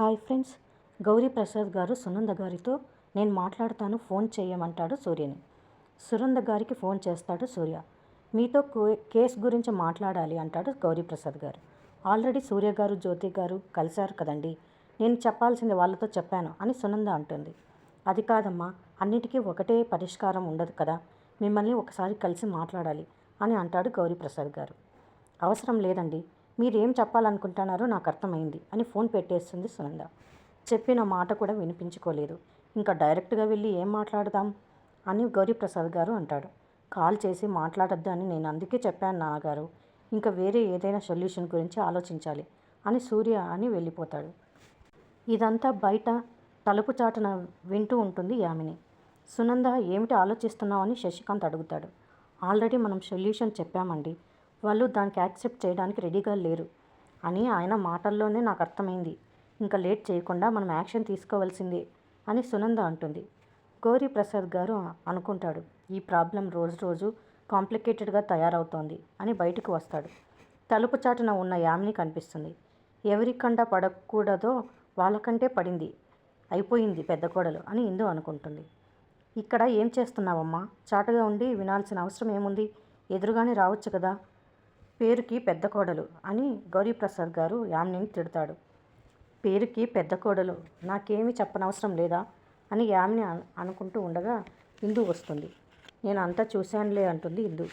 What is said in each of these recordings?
Hi friends Gauri Prasad గారు సునంద గారితో నేను మాట్లాడతాను ఫోన్ చేయమంటాడు సూర్యని. సునంద గారికి ఫోన్ చేస్తాడు సూర్య. మీతో కేసు గురించి మాట్లాడాలి అంటాడు గౌరీ ప్రసాద్ గారు. ఆల్రెడీ సూర్య గారు జ్యోతి గారు కలిశారు కదండి నేను చెప్పాల్సింది వాళ్ళతో చెప్పాను అని సునంద అంటుంది. అది కాదమ్మా అన్నిటికీ ఒకటే పరిష్కారం ఉండదు కదా మిమ్మల్ని ఒకసారి కలిసి మాట్లాడాలి అని అంటాడు గౌరీ ప్రసాద్ గారు. అవసరం లేదండి మీరేం చెప్పాలనుకుంటున్నారో నాకు అర్థమైంది అని ఫోన్ పెట్టేస్తుంది సునంద. చెప్పిన మాట కూడా వినిపించుకోలేదు. ఇంకా డైరెక్ట్గా వెళ్ళి ఏం మాట్లాడదాం? అని గౌరీప్రసాద్ గారు అంటాడు. కాల్ చేసి మాట్లాడొద్దు అని నేను అందుకే చెప్పాను నాన్నగారు. ఇంకా వేరే ఏదైనా సొల్యూషన్ గురించి ఆలోచించాలి అని సూర్య అని వెళ్ళిపోతాడు. ఇదంతా బయట తలుపు చాటున వింటూ ఉంటుంది యామిని. సునంద ఏమిటి ఆలోచిస్తున్నావు? అని శశికాంత్ అడుగుతాడు. ఆల్రెడీ మనం సొల్యూషన్ చెప్పామండి. వాళ్ళు దానికి యాక్సెప్ట్ చేయడానికి రెడీగా లేరు అని ఆయన మాటల్లోనే నాకు అర్థమైంది. ఇంకా లేట్ చేయకుండా మనం యాక్షన్ తీసుకోవాల్సిందే అని సునంద అంటుంది. గౌరీ ప్రసాద్ గారు అనుకుంటాడు ఈ ప్రాబ్లం రోజు రోజు కాంప్లికేటెడ్గా తయారవుతోంది అని బయటకు వస్తాడు. తలుపు చాటున ఉన్న యామిని కనిపిస్తుంది. ఎవరికండా పడకూడదో వాళ్ళకంటే పడింది అయిపోయింది పెద్ద కోడలు అని ఇందు అనుకుంటుంది. ఇక్కడ ఏం చేస్తున్నావమ్మా? చాటుగా ఉండి వినాల్సిన అవసరం ఏముంది? ఎదురుగానే రావచ్చు కదా? పేరుకి పెద్ద కోడలు అని గౌరీప్రసాద్ గారు యామినిని తిడతాడు. పేరుకి పెద్ద కోడలు నాకేమీ చెప్పనవసరం లేదా అని యామిని అనుకుంటూ ఉండగా ఇందు వస్తుంది. నేను అంతా చూశానులే అంటుంది ఇందు.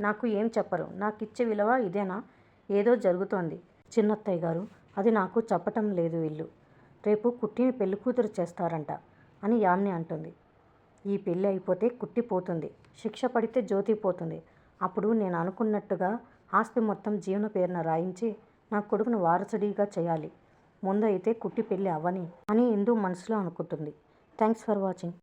నాకు ఏం చెప్పరు. నాకు ఇచ్చే విలువ ఇదేనా? ఏదో జరుగుతోంది. చిన్నత్తయ్య గారు అది నాకు చెప్పటం లేదు ఇల్లు. రేపు కుట్టిని పెళ్ళి కూతురు చేస్తారంట అని యామిని అంటుంది. ఈ పెళ్ళి అయిపోతే కుట్టి పోతుంది. శిక్ష పడితే జ్యోతి పోతుంది. అప్పుడు నేను అనుకున్నట్టుగా ఆస్తి మొత్తం జీవన పేరున రాయించి నా కొడుకును వారసుడిగా చేయాలి. ముందు అయితే కుట్టి పెళ్ళి అవ్వని అని ఇందు మనసులో అనుకుంటుంది. Thanks for watching.